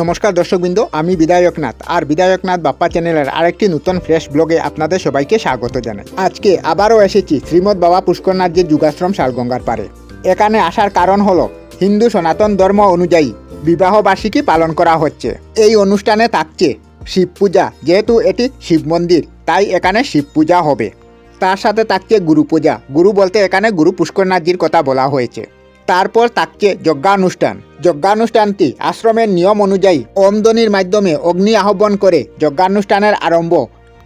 নমস্কার দর্শকবৃন্দ, আমি বিধায়কনাথ আর বিধায়কনাথ বাপ্পা চ্যানেলের আরেকটি নতুন ফ্রেশ ব্লগে আপনাদের সবাইকে স্বাগত জানাই। আজকে আবারও এসেছি শ্রীমদ বাবা পুষ্করনাথজির যুগাশ্রম শালগঙ্গার পারে এখানে আসার কারণ হলো হিন্দু সনাতন ধর্ম অনুযায়ী বিবাহ বার্ষিকী পালন করা হচ্ছে। এই অনুষ্ঠানে থাকছে শিব পূজা, যেহেতু এটি শিব মন্দির, তাই এখানে শিব পূজা হবে। তার সাথে থাকছে গুরু পূজা। গুরু বলতে এখানে গুরু পুষ্করনাথজির কথা বলা হয়েছে। তারপর থাকছে যজ্ঞানুষ্ঠান। যজ্ঞানুষ্ঠানটি আশ্রমের নিয়ম অনুযায়ী ওমদনির মাধ্যমে অগ্নি আহ্বান করে যজ্ঞানুষ্ঠানের আরম্ভ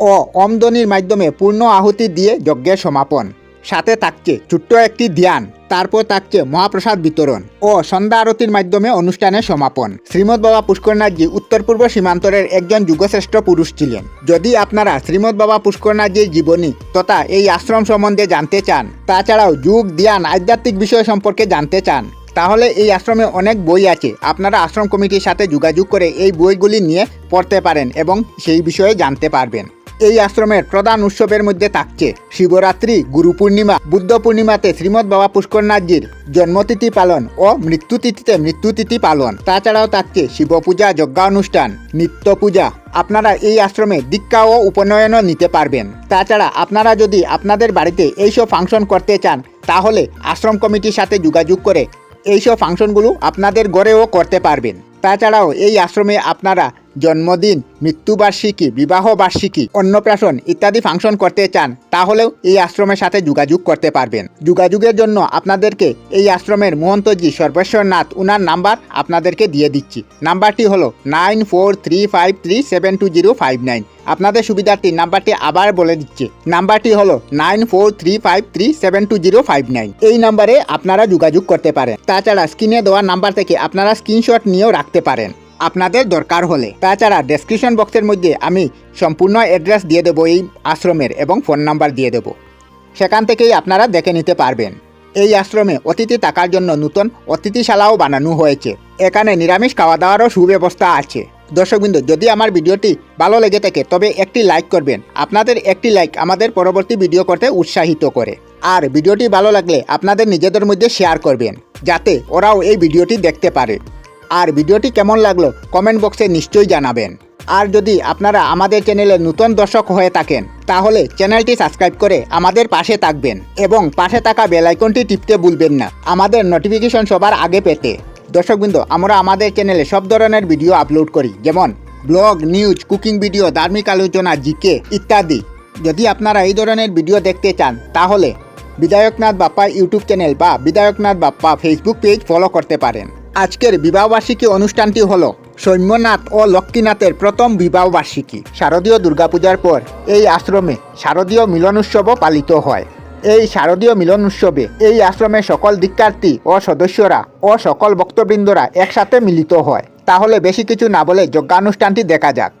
ও অমদনির মাধ্যমে পূর্ণ আহুতি দিয়ে যজ্ঞের সমাপন। সাথে থাকছে ছোট্ট একটি ধ্যান, তারপর থাকছে মহাপ্রসাদ বিতরণ ও সন্ধ্যা আরতির মাধ্যমে অনুষ্ঠানের সমাপন। শ্রীমৎ বাবা পুষ্করনাথজি উত্তর পূর্ব সীমান্তরের একজন যুগশ্রেষ্ঠ পুরুষ ছিলেন। যদি আপনারা শ্রীমৎ বাবা পুষ্করনাথজির জীবনী তথা এই আশ্রম সম্বন্ধে জানতে চান, তাছাড়াও যুগ, ধ্যান, আধ্যাত্মিক বিষয় সম্পর্কে জানতে চান, তাহলে এই আশ্রমে অনেক বই আছে। আপনারা আশ্রম কমিটির সাথে যোগাযোগ করে এই বইগুলি নিয়ে পড়তে পারেন এবং সেই বিষয়ে জানতে পারবেন। এই আশ্রমের প্রধান উৎসবের মধ্যে থাকছে শিবরাত্রি, গুরু পূর্ণিমা, বুদ্ধ পূর্ণিমাতে শ্রীমৎ বাবা পুষ্করনাথজির জন্মতিথি পালন ও মৃত্যুতিথিতে মৃত্যুতিথি পালন। তাছাড়াও থাকছে শিব পূজা যজ্ঞানুষ্ঠান নিত্য পূজা আপনারা এই আশ্রমে দীক্ষা ও উপনয়নও নিতে পারবেন। তাছাড়া আপনারা যদি আপনাদের বাড়িতে এইসব ফাংশন করতে চান, তাহলে আশ্রম কমিটির সাথে যোগাযোগ করে এইসব ফাংশনগুলো আপনাদের গড়েও করতে পারবেন। তাছাড়াও এই আশ্রমে আপনারা জন্মদিন, মৃত্যুবার্ষিকী বিবাহ বার্ষিকী অন্নপ্রাশন ইত্যাদি ফাংশন করতে চান, তাহলেও এই আশ্রমের সাথে যোগাযোগ করতে পারবেন। যোগাযোগের জন্য আপনাদেরকে এই আশ্রমের মহন্তজি সর্বেশ্বরনাথ উনার নাম্বার আপনাদেরকে দিয়ে দিচ্ছি। নাম্বারটি হলো nine four three five three seven two zero five nine. আপনাদের সুবিধার্থে নাম্বারটি আবার বলে দিচ্ছে। নাম্বারটি হলো nine four three five three seven two zero five nine. এই নাম্বারে আপনারা যোগাযোগ করতে পারেন। তাছাড়া স্ক্রিনে দেওয়া নাম্বার থেকে আপনারা স্ক্রিনশট নিয়েও রাখতে পারেন। আপনাদের দরকার হলে। তাছাড়া ডেসক্রিপশন বক্সের মধ্যে আমি সম্পূর্ণ অ্যাড্রেস দিয়ে দেবো এই আশ্রমের এবং ফোন নাম্বার দিয়ে দেবো। সেখান থেকেই আপনারা দেখে নিতে পারবেন। এই আশ্রমে অতিথি থাকার জন্য নতুন অতিথিশালাও বানানো হয়েছে। এখানে নিরামিষ খাওয়া দাওয়ারও সুব্যবস্থা আছে। দর্শকবৃন্দ যদি আমার ভিডিওটি ভালো লেগে থাকে, তবে একটি লাইক করবেন। আপনাদের একটি লাইক আমাদের পরবর্তী ভিডিও করতে উৎসাহিত করে। আর ভিডিওটি ভালো লাগলে আপনাদের নিজেদের মধ্যে শেয়ার করবেন, যাতে ওরাও এই ভিডিওটি দেখতে পারে। আর ভিডিওটি কেমন লাগল কমেন্ট বক্সে নিশ্চয়ই জানাবেন। আর যদি আপনারা আমাদের চ্যানেলে নতুন দর্শক হয়ে থাকেন, তাহলে চ্যানেলটি সাবস্ক্রাইব করে আমাদের পাশে থাকবেন এবং পাশে থাকা বেল আইকনটি টিপতে ভুলবেন না। আমাদের নোটিফিকেশন সবার আগে পেতে দর্শকবৃন্দ, আমরা আমাদের চ্যানেলে সব ধরনের ভিডিও আপলোড করি, যেমন ব্লগ নিউজ কুকিং ভিডিও ধার্মিক আলোচনা জিকে ইত্যাদি। যদি আপনারা এই ধরনের ভিডিও দেখতে চান, তাহলে বিধায়কনাথ বাপ্পা ইউটিউব চ্যানেল বা Bidhayaknath Bappa Facebook page follow করতে পারেন। আজকের বিবাহবার্ষিকী অনুষ্ঠানটি হল সৈম্যনাথ ও লক্ষ্মীনাথের প্রথম বিবাহবার্ষিকী। শারদীয় দুর্গাপূজার পর এই আশ্রমে শারদীয় মিলন উৎসবও পালিত হয়। এই শারদীয় মিলন উৎসবে এই আশ্রমের সকল দীক্ষার্থী ও সদস্যরা ও সকল বক্তবৃন্দরা একসাথে মিলিত হয়। তাহলে বেশি কিছু না বলে যজ্ঞানুষ্ঠানটি দেখা যাক।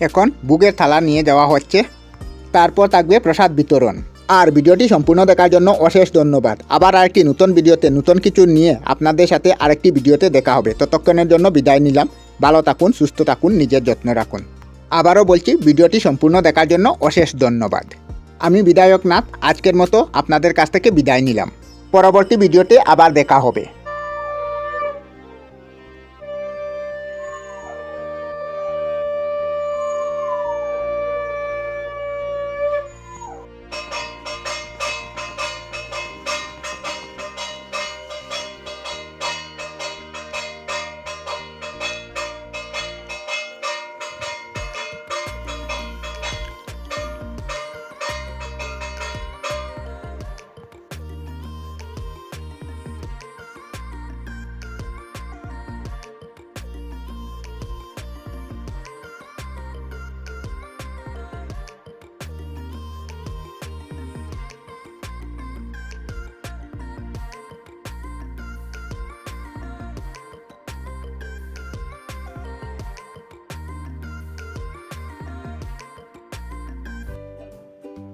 এখন বুকের থালা নিয়ে যাওয়া হচ্ছে। তারপর থাকবে প্রসাদ বিতরণ। আর ভিডিওটি সম্পূর্ণ দেখার জন্য অশেষ ধন্যবাদ। আবার আরেকটি নতুন ভিডিওতে নতুন কিছু নিয়ে আপনাদের সাথে আরেকটি ভিডিওতে দেখা হবে। ততক্ষণের জন্য বিদায় নিলাম। ভালো থাকুন, সুস্থ থাকুন, নিজের যত্ন রাখুন। আবারও বলছি, ভিডিওটি সম্পূর্ণ দেখার জন্য অশেষ ধন্যবাদ। আমি বিদায়ক নাথ আজকের মতো আপনাদের কাছ থেকে বিদায় নিলাম। পরবর্তী ভিডিওতে আবার দেখা হবে।